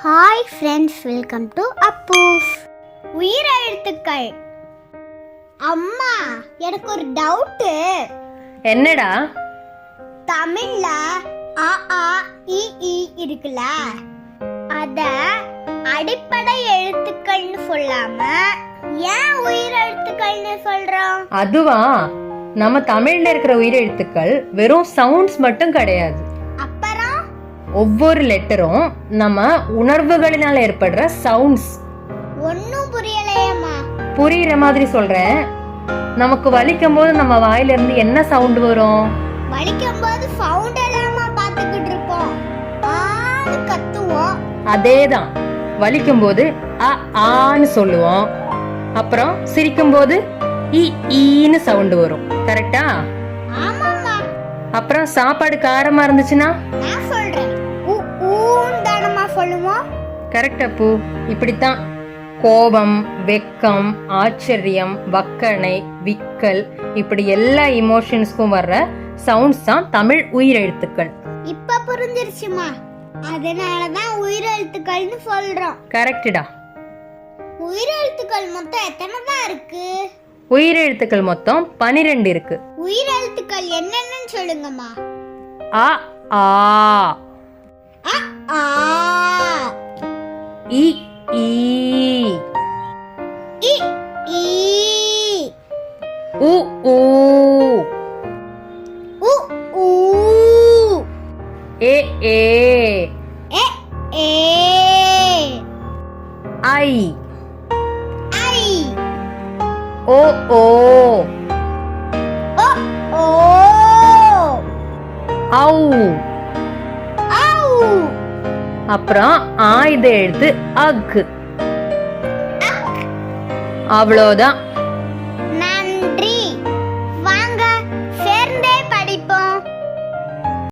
Hi friends welcome to Appus உயிரெழுத்துக்கள். அம்மா எனக்கு ஒரு டவுட்டு என்னடா? தமிழ்ல அ ஆ இ ஈ இருக்குல்ல? அத அடிப்படை எழுத்துக்கள்னு சொல்லாம ஏன் உயிரெழுத்துக்கள்னு சொல்றோம்? அதுவா? நம்ம தமிழ்ல இருக்கிற உயிரெழுத்துக்கள் வெறும் சவுண்ட்ஸ் மட்டும் கிடையாது. ஒவ்வொரு லெட்டரும் நம்ம உணர்வுகளினால ஏற்படுற சவுண்ட்ஸ் ஒன்னும் புரியலையேம்மா. புரியுற மாதிரி சொல்றேன். நமக்கு வலிக்கும் போது நம்ம வாயில இருந்து என்ன சவுண்ட் வரும்? வலிக்கும் போது சவுண்ட் எல்லாமா பாத்துக்கிட்டு இருப்போம். ஆன்னு கத்துவோம். அதேதான். வலிக்கும் போது அ ஆன்னு சொல்லுவோம். அப்புறம் சிரிக்கும் போது இ ஈன்னு சவுண்ட் வரும். கரெக்டா அப்புறம் சாப்பாடு காரமா இருந்துச்சுன்னா? சொல்லுவோம் கரெக்ட் அப்பு. இப்படித்தான். கோபம் வெக்கம் ஆச்சரியம் வக்கணை விக்கல் இப்படி எல்லா இமோஷன்ஸ்க்கும் வர்ற சவுண்ட்ஸ் தான் தமிழ் உயிரெழுத்துக்கள். இப்ப புரிஞ்சிருச்சுமா? அதனாலதான் உயிரெழுத்துக்கள்னு சொல்றோம். கரெக்டுடா உயிரெழுத்துக்கள் மொத்தம் எத்தனை தான் இருக்கு? உயிரெழுத்துக்கள் மொத்தம் பனிரெண்டு இருக்கு. உயிரெழுத்துக்கள் என்னென்னு சொல்லுங்கம்மா. அ ஆ. அ ஆ. 이, 이. 이, 이. 우, 우. 우, 우. 에, 에. 에, 에. 아이. 아이. 오, 오. 오, 오. 아우. அப்புறம் ஆயுத எழுத்து அக் அவ்வளோதான்.